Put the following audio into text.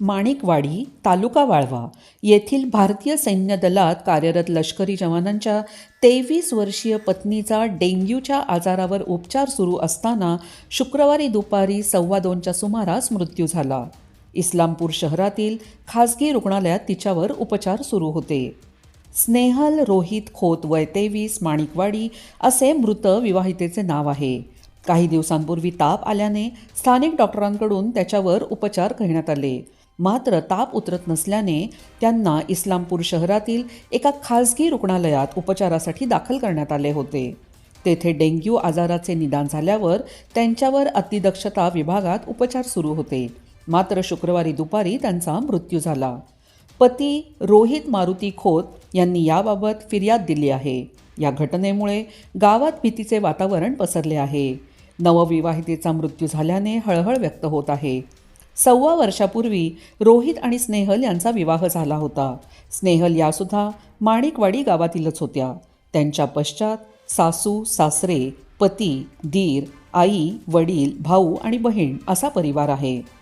माणिकवाडी तालुका वाळवा येथील भारतीय सैन्य दलात कार्यरत लष्करी जवानांच्या तेवीस वर्षीय पत्नीचा डेंग्यूच्या आजारावर उपचार सुरू असताना शुक्रवारी दुपारी सव्वा दोनच्या सुमारास मृत्यू झाला. इस्लामपूर शहरातील खासगी रुग्णालयात तिच्यावर उपचार सुरू होते. स्नेहल रोहित खोत वय तेवीस माणिकवाडी असे मृत विवाहितेचे नाव आहे. काही दिवसांपूर्वी ताप आल्याने स्थानिक डॉक्टरांकडून त्याच्यावर उपचार करण्यात आले. मात्र ताप उतरत नसल्याने त्यांना इस्लामपूर शहरातील एका खासगी रुग्णालयात उपचारासाठी दाखल करण्यात आले होते. तेथे डेंग्यू आजाराचे निदान झाल्यावर त्यांच्यावर अतिदक्षता विभागात उपचार सुरू होते. मात्र शुक्रवारी दुपारी त्यांचा मृत्यू झाला. पती रोहित मारुती खोत यांनी याबाबत फिर्याद दिली आहे. या घटनेमुळे गावात भीतीचे वातावरण पसरले आहे. नवविवाहितेचा मृत्यू झाल्याने हळहळ व्यक्त होत आहे. सव्वा वर्षापूर्वी रोहित आणि स्नेहल यांचा विवाह झाला होता. स्नेहल यासुद्धा माणिकवाडी गावातीलच होत्या. त्यांच्या पश्चात सासू सासरे पती दीर आई वडील भाऊ आणि बहीण असा परिवार आहे.